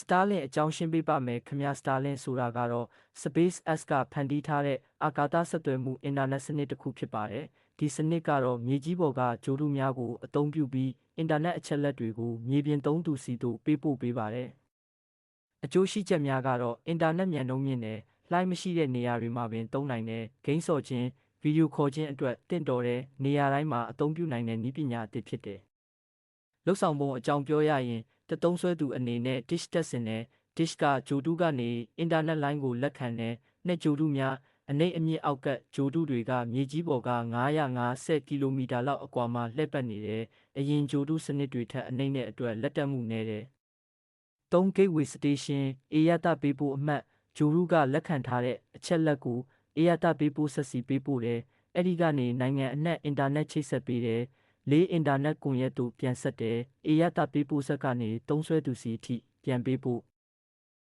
Starlink အကြောင်းရှင်းပေးပါမယ်ခင်ဗျာ Starlink ဆိုတာကတော့ SpaceX ကဖန်တီးထားတဲ့အာကာသဆက်သွယ်မှုအင်တာနက်စနစ်တစ်ခုဖြစ်ပါတယ်ဒီစနစ်ကတော့မြေကြီးပေါ်ကဂျိုဒုများကိုအသုံးပြုပြီးအင်တာနက်အချက်အလက်တွေကိုမြေပြင်သုံးသူစီသို့ပေးပို့ပေးပါတယ်အကျိုးရှိချက်များကတော့အင်တာနက်မြန်နှုန်းမြင့်တယ်လှိုင်းမရှိတဲ့နေရာတွေမှာပင်သုံးနိုင်တယ်ဂိမ်းဆော့ခြင်းဗီဒီယိုခေါ်ခြင်းအတွက်တင့်တော်တဲ့နေရာတိုင်းမှာအသုံးပြုနိုင်တဲ့နည်းပညာအသစ်ဖြစ်တယ်လှုပ်ဆောင်ပုံအကြောင်းပြောရရင် တသုံးဆွဲသူအနေနဲ့ dish တက်စင်နဲ့ dish ကဂျိုတူးကနေအင်တာနက်လိုင်းကိုလက်ခံတဲ့နှစ်ဂျိုတူးများအနိမ့်အမြင့်အောက်ကဂျိုတူးတွေကမြေကြီးပေါ်က950ကီလိုမီတာလောက်အကွာမှာလှည့်ပတ်နေတယ်။အရင်ဂျိုတူးစနစ်တွေထက်အနိမ့်တဲ့အတွက်လက်တက်မှုနည်းတယ်။3 gateway station အေရတပေးဖို့အမှတ်ဂျိုတူးကလက်ခံထားတဲ့အချက်လက်ကိုအေရတပေးဖို့ဆက်စီပေးဖို့တယ်။အဲ့ဒီကနေနိုင်ငံအနှံ့အင်တာနက်ချိတ်ဆက်ပေးတယ်။ လေးအင်တာနက်ကွန်ရက်တို့ပြန်ဆက်တယ်။အေရတပေးဖို့ဆက်ကနေသုံးဆွဲသူစီအထိပြန်ပေးဖို့